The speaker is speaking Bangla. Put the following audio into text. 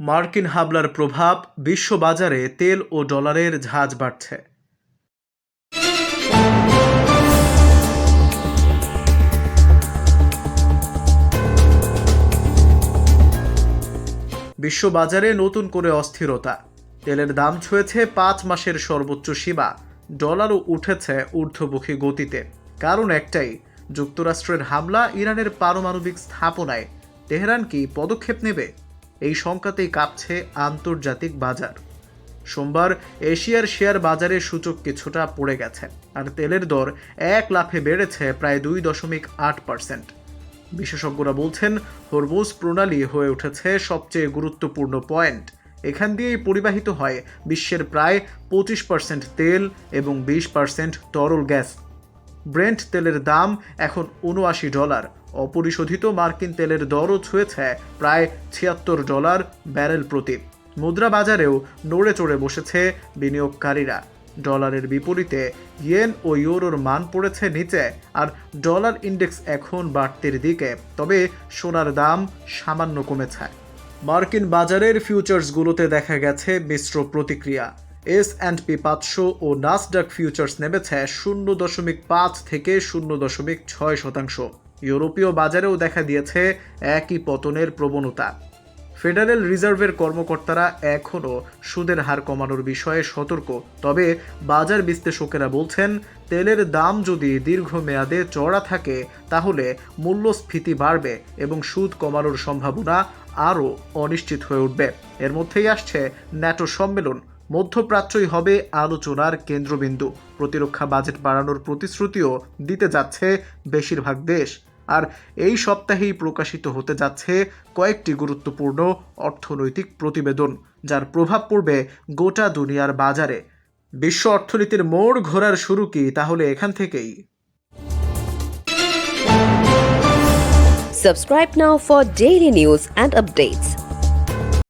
মার্কিন হামলার প্রভাব বিশ্ববাজারে তেল ও ডলারের ঝাঁজ বাড়ছে। বিশ্ববাজারে নতুন করে অস্থিরতা। তেলের দাম ছুঁয়েছে পাঁচ মাসের সর্বোচ্চ সীমা। ডলারও উঠেছে ঊর্ধ্বমুখী গতিতে। কারণ একটাই, যুক্তরাষ্ট্রের হামলা ইরানের পারমাণবিক স্থাপনায়। তেহরান কি পদক্ষেপ নেবে? এই শঙ্কাতেই কাঁপছে আন্তর্জাতিক বাজার। সোমবার এশিয়ার শেয়ার বাজারে সূচক কিছুটা পড়ে গেছে, আর তেলের দর এক লাফে বেড়েছে প্রায় দুই দশমিক আট পার্সেন্ট। বিশেষজ্ঞরা বলছেন, হরমুজ প্রণালী হয়ে উঠেছে সবচেয়ে গুরুত্বপূর্ণ পয়েন্ট। এখান দিয়েই পরিবাহিত হয় বিশ্বের প্রায় পঁচিশ পার্সেন্ট তেল এবং বিশ পার্সেন্ট তরল গ্যাস। ব্রেন্ট তেলের দাম এখন উনআশি ডলার। অপরিশোধিত মার্কিন তেলের দরও ছুঁয়েছে প্রায় ছিয়াত্তর ডলার ব্যারেল প্রতি। মুদ্রা বাজারেও নড়ে চড়ে বসেছে বিনিয়োগকারীরা। ডলারের বিপরীতে ইয়েন ও ইউরোর মান পড়েছে নিচে আর ডলার ইন্ডেক্স এখন বাড়তির দিকে, তবে সোনার দাম সামান্য কমেছে। মার্কিন বাজারের ফিউচার্সগুলোতে দেখা গেছে মিশ্র প্রতিক্রিয়া। এস অ্যান্ড পি পাঁচশো ও নাসডাক ফিউচার্স নেমেছে শূন্য দশমিক পাঁচ থেকে শূন্য দশমিক ছয় শতাংশ। ইউরোপীয় বাজারেও দেখা দিয়েছে একই পতনের প্রবণতা। ফেডারেল রিজার্ভের কর্মকর্তারা এখনও সুদের হার কমানোর বিষয়ে সতর্ক, তবে বাজার বিশ্লেষকেরা বলছেন, তেলের দাম যদি দীর্ঘমেয়াদে চড়া থাকে, তাহলে মূল্যস্ফীতি বাড়বে এবং সুদ কমানোর সম্ভাবনা আরও অনিশ্চিত হয়ে উঠবে। এর মধ্যেই আসছে ন্যাটো সম্মেলন মধ্যপ্রাচ্যই হবে আলোচনার কেন্দ্রবিন্দু। প্রতিরক্ষা বাজেট বাড়ানোর প্রতিশ্রুতিও দিতে যাচ্ছে বেশিরভাগ দেশ। আর এই সপ্তাহেই প্রকাশিত হতে যাচ্ছে কয়েকটি গুরুত্বপূর্ণ অর্থনৈতিক প্রতিবেদন, যার প্রভাব পড়বে গোটা দুনিয়ার বাজারে। বিশ্ব অর্থনীতির মোড় ঘোরার শুরু কি, তাহলে এখান থেকেই। Subscribe now for daily news and updates.